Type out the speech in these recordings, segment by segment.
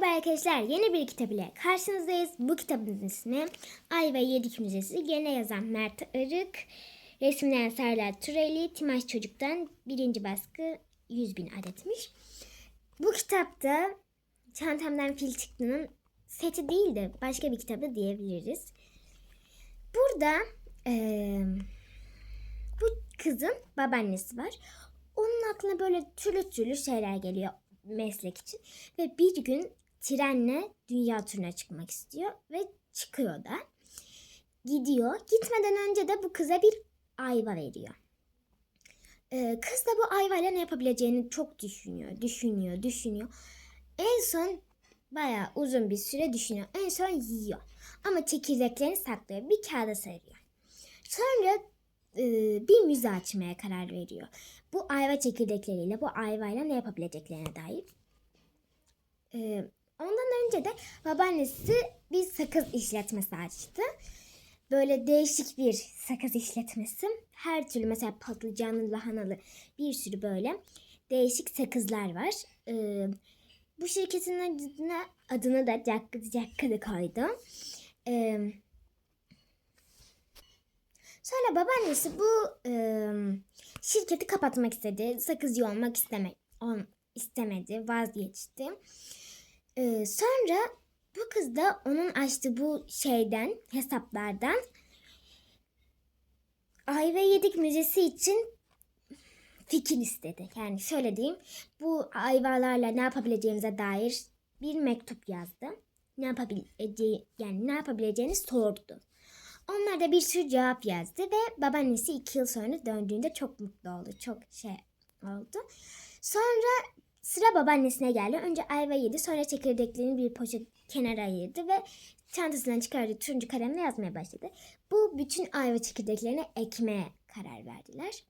Merhaba arkadaşlar, yeni bir kitap ile karşınızdayız. Bu kitabın ismi Ay ve Yedik Müzesi. Gene yazan Mert Arık, resimleyen Serla Türeli, Timaş Çocuk'tan birinci baskı 100 bin adetmiş. Bu kitapta Çantamdan Fil Çıktı'nın seti değil de başka bir kitabı diyebiliriz. Burada eee, bu kızın babaannesi var. Onun aklına böyle türlü türlü şeyler geliyor meslek için. Ve bir gün trenle dünya turuna çıkmak istiyor ve çıkıyor da. Gidiyor. Gitmeden önce de bu kıza bir ayva veriyor. Ee, kız da bu ayvayla ne yapabileceğini çok düşünüyor, düşünüyor, düşünüyor. En son bayağı uzun bir süre düşünüyor. En son yiyor. Ama çekirdeklerini saklıyor. Bir kağıda sarıyor. Sonra e, bir müze açmaya karar veriyor. Bu ayva çekirdekleriyle bu ayvayla ne yapabileceklerine dair. E, ondan önce de babaannesi bir sakız işletmesi açtı. Böyle değişik bir sakız işletmesi. Her türlü mesela patlıcanlı, lahanalı bir sürü böyle değişik sakızlar var. E, bu şirketin adına, adını da Cakkıdı Cakkıdı koydu. E, Sonra babaannesi bu e, şirketi kapatmak istedi. Sakızcı olmak isteme, ol, istemedi. Vazgeçti. E, sonra bu kız da onun açtığı bu şeyden, hesaplardan Ayva Yedik Müzesi için fikir istedi. Yani şöyle diyeyim. Bu ayvalarla ne yapabileceğimize dair bir mektup yazdı. Ne yapabileceği yani ne yapabileceğini sordu. Onlar da bir sürü cevap yazdı ve babaannesi iki yıl sonra döndüğünde çok mutlu oldu. Çok şey oldu. Sonra sıra babaannesine geldi. Önce ayva yedi sonra çekirdeklerini bir poşet kenara ayırdı ve çantasından çıkardığı turuncu kalemle yazmaya başladı. Bu bütün ayva çekirdeklerini ekmeye karar verdiler.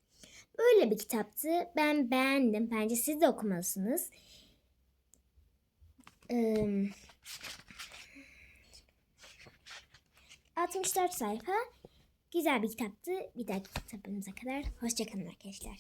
Böyle bir kitaptı. Ben beğendim. Bence siz de okumalısınız. Ee, 64 sayfa. Güzel bir kitaptı. Bir dahaki kitabımıza kadar. Hoşçakalın arkadaşlar.